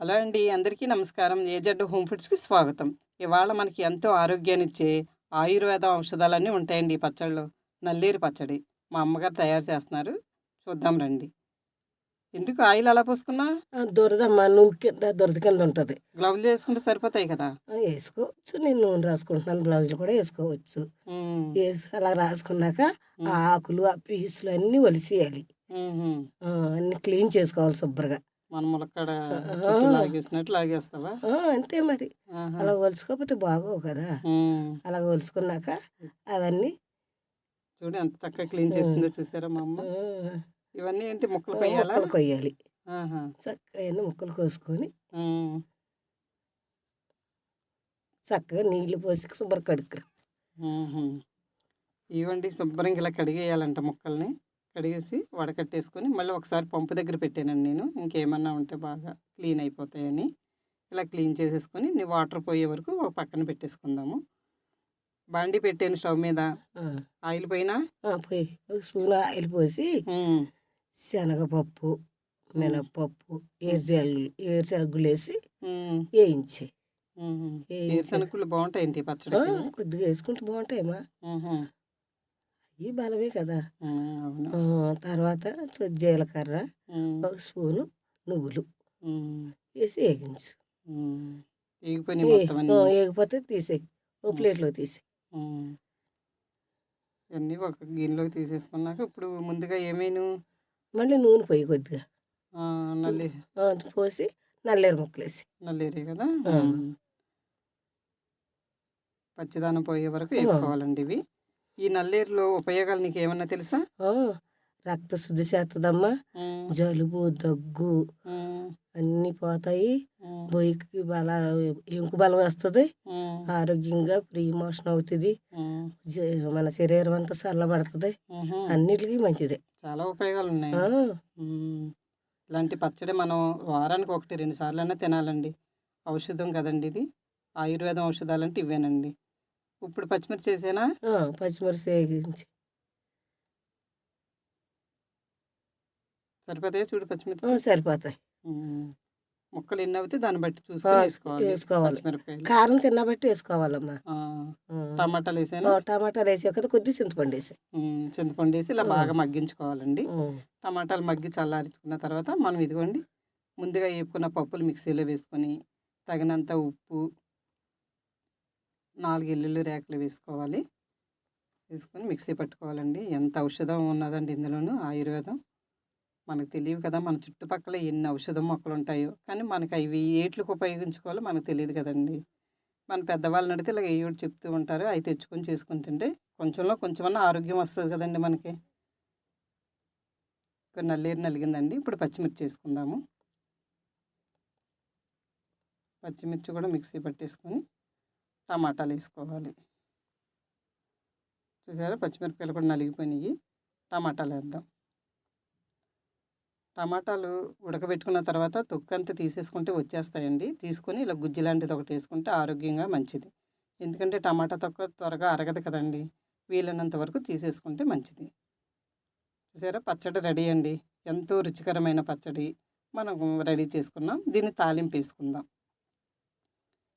Hello అండి అందరికీ నమస్కారం. ఏజెడ్ హోమ్ ఫుడ్స్కి స్వాగతం. ఇవాళ మనకి ఎంతో ఆరోగ్యాన్నిచ్చే ఆయుర్వేద ఔషధాలన్నీ ఉంటాయండి ఈ పచ్చళ్ళు. నల్లేరు పచ్చడి మా అమ్మగారు తయారు చేస్తున్నారు. చూద్దాం రండి. ఎందుకు ఆయిల్ అలా పోసుకున్నా? దురదమ్మ నువ్వు కింద దురద కింద ఉంటుంది. గ్లౌజులు వేసుకుంటే సరిపోతాయి కదా? వేసుకోవచ్చు. నేను నూనె రాసుకుంటున్నాను. బ్లౌజులు కూడా వేసుకోవచ్చు. ఉమ్, వేసి అలా రాసుకున్నాక ఆకులు ఆ పీసులు అన్నీ ఒలిసేయాలి. ఆ, అన్నీ క్లీన్ చేసుకోవాలి శుభ్రంగా. మన లాగేసినట్టు లాగేస్తావా అంతే మరి. అలా ఒలుసుకోకపోతే బాగోవు కదా. అలా ఒలుసుకున్నాక అవన్నీ చూడు ఎంత చక్కగా క్లీన్ చేసిందో చూసారా మా అమ్మ ఇవన్నీ ఏంటి ముక్కలు కొయ్యాలా ముక్కలు కొయ్యాలి. చక్కగా ముక్కలు కోసుకొని. చక్కగా నీళ్ళు పోసి శుభ్రం కడుక్కురా. ఇవ్వండి శుభ్రంగా ఇలా కడిగేయాలంట ముక్కల్ని కడిగేసి వడకట్టేసుకొని మళ్ళీ ఒకసారి పంపు దగ్గర పెట్టానండి నేను. ఇంకేమన్నా ఉంటే బాగా క్లీన్ అయిపోతాయని. ఇలా క్లీన్ చేసేసుకొని నీ వాటర్ పోయే వరకు ఒక పక్కన పెట్టేసుకుందాము. బాండి పెట్టాను స్టవ్ మీద. ఆయిల్ ఆ, పోయి ఒక స్పూన్ ఆయిల్ పోసి. శనగపప్పు మినప్పప్పు ఏరుశనగలు ఏరుశనగలు వేసి. వేయించి. ఏరుశనగలు బాగుంటాయండి ఆ, పచ్చడికి కొద్దిగా వేసుకుంటే బాగుంటాయమ్మా. ఇవి బలమే కదా. తర్వాత జీలకర్ర. ఒక స్పూను నువ్వులు. వేసి వేగించు. వేగిపోతే తీసేయి. ఓ ప్లేట్లో తీసి. ఇవన్నీ ఒక గిన్నెలోకి తీసేసుకున్నాక ఇప్పుడు ముందుగా ఏమైనా? మళ్ళీ నూనె పోయి కొద్దిగా. నల్లి. పోసి నల్లేరు ముక్కలు వేసి నల్లేరే కదా. పచ్చిదానం పోయే వరకు ఆ. వేపుకోవాలండి ఇవి. ఈ నల్లేరులో ఉపయోగాలు నీకు ఏమన్నా తెలుసా రక్త శుద్ధి చేస్తుందమ్మా జలుబు దగ్గు అన్నీ పోతాయి. బొయ్యికి బల ఇంకు బలం వస్తుంది. ఆరోగ్యంగా ఫ్రీ మోషన్ అవుతుంది. మన శరీరం అంతా చల్లబడుతుంది. అన్నిటికీ మంచిదే. చాలా ఉపయోగాలు ఉన్నాయి. ఇలాంటి పచ్చడి మనం వారానికి ఒకటి రెండు సార్లు అయినా తినాలండి. ఔషధం కదండి ఇది. ఆయుర్వేదం ఔషధాలు అంటే ఇవేనండి. ఇప్పుడు పచ్చిమిర్చి వేసేనా? ఆ, పచ్చిమిరపకాయ వేగించి. సరిపోతాయి చూడు పచ్చిమిర్చి? సరిపోతాయి. ముక్కలు ఎన్ని అవుతాయి దాన్ని బట్టి చూసుకొని వేసుకోవాలి కారం తిన్నబట్టి వేసుకోవాలమ్మా. ఆ, ఆ, టమాటాలు వేసాను టమాటాలు వేసే కదా కొద్ది చింతపండు వేసి చింతపండు వేసి ఇలా. బాగా మగ్గించుకోవాలండి. టమాటాలు మగ్గి చల్లారించుకున్న తర్వాత మనం ఇదిగోండి ముందుగా వేపుకున్న పప్పులు మిక్సీలో వేసుకొని తగినంత ఉప్పు నాలుగు ఎల్లుల్లి రేకలు వేసుకోవాలి. వేసుకొని మిక్సీ పట్టుకోవాలండి. ఎంత ఔషధం ఉన్నదండి ఇందులోనూ? ఆయుర్వేదం. మనకు తెలియదు కదా మన చుట్టుపక్కల ఎన్ని ఔషధం మొక్కలు ఉంటాయో. కానీ మనకి అవి ఏట్లకు ఉపయోగించుకోవాలో మనకు తెలియదు కదండి. మన పెద్దవాళ్ళని అడిగితే ఇలా ఏడు చెప్తూ ఉంటారు. అవి తెచ్చుకొని చేసుకుంటుంటే తింటే కొంచెంలో కొంచెమన్నా ఆరోగ్యం వస్తుంది కదండి మనకి. ఇక్కడ నల్లేరు నలిగిందండి. ఇప్పుడు పచ్చిమిర్చి వేసుకుందాము. పచ్చిమిర్చి కూడా మిక్సీ పట్టేసుకొని టమాటాలు వేసుకోవాలి. చూసారా? పచ్చిమిరపకాయలు కూడా నలిగిపోయినాయి. టమాటాలు వేద్దాం. టమాటాలు ఉడకబెట్టుకున్న తర్వాత తొక్కంతా తీసేసుకుంటే వచ్చేస్తాయండి. తీసుకొని ఇలా గుజ్జి లాంటిది ఒకటి వేసుకుంటే ఆరోగ్యంగా మంచిది. ఎందుకంటే టమాటా తొక్క త్వరగా అరగదు కదండి. వీలైనంత వరకు తీసేసుకుంటే మంచిది. చూసారా? పచ్చడి రెడీ అండి. ఎంతో రుచికరమైన పచ్చడి. మనం రెడీ చేసుకున్నాం. దీన్ని తాలింపు వేసుకుందాం.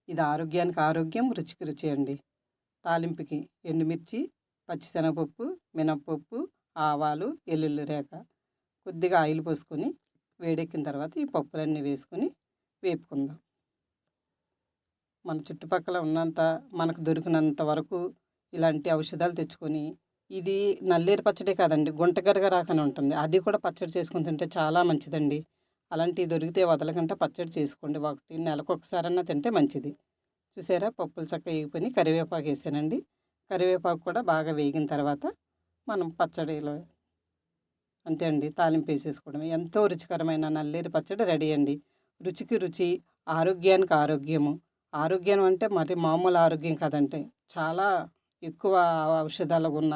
ఇది ఆరోగ్యానికి ఆరోగ్యం రుచికి రుచి అండి. తాలింపుకి ఎండుమిర్చి పచ్చిశనగపప్పు మినప్పప్పు ఆవాలు ఎల్లుల్లి రేఖ కొద్దిగా ఆయిల్ పోసుకొని వేడెక్కిన తర్వాత ఈ పప్పులన్నీ వేసుకొని వేపుకుందాం. మన చుట్టుపక్కల ఉన్నంత మనకు దొరికినంత వరకు ఇలాంటి ఔషధాలు తెచ్చుకొని ఇది నల్లేరు పచ్చడి కాదండి గుంటగరగ రాకనే ఉంటుంది. అది కూడా పచ్చడి చేసుకుని తింటే చాలా మంచిదండి. అలాంటివి దొరికితే వదలకుండా పచ్చడి చేసుకోండి. ఒకటి నెలకు ఒకసారన్నా తింటే మంచిది. చూసారా? పప్పులు చక్కగా వేగిపోయి కరివేపాకు వేసానండి. కరివేపాకు కూడా బాగా వేగిన తర్వాత మనం పచ్చడిలో అంతే అండి తాలింపు వేసేసుకోవడం ఎంతో రుచికరమైన నల్లేరు పచ్చడి రెడీ అండి. రుచికి రుచి ఆరోగ్యానికి ఆరోగ్యము. ఆరోగ్యం అంటే మరి మామూలు ఆరోగ్యం కాదంటే చాలా ఎక్కువ ఔషధాలు ఉన్న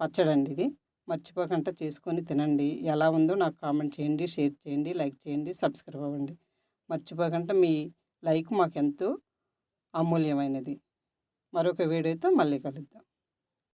పచ్చడి అండి ఇది. మర్చిపోకుండా చేసుకొని తినండి. ఎలా ఉందో నాకు కామెంట్ చేయండి షేర్ చేయండి లైక్ చేయండి సబ్స్క్రైబ్ అవ్వండి. మర్చిపోకుండా మీ లైక్ మాకెంతో అమూల్యమైనది. మరొక వీడియోతో మళ్ళీ కలుద్దాం.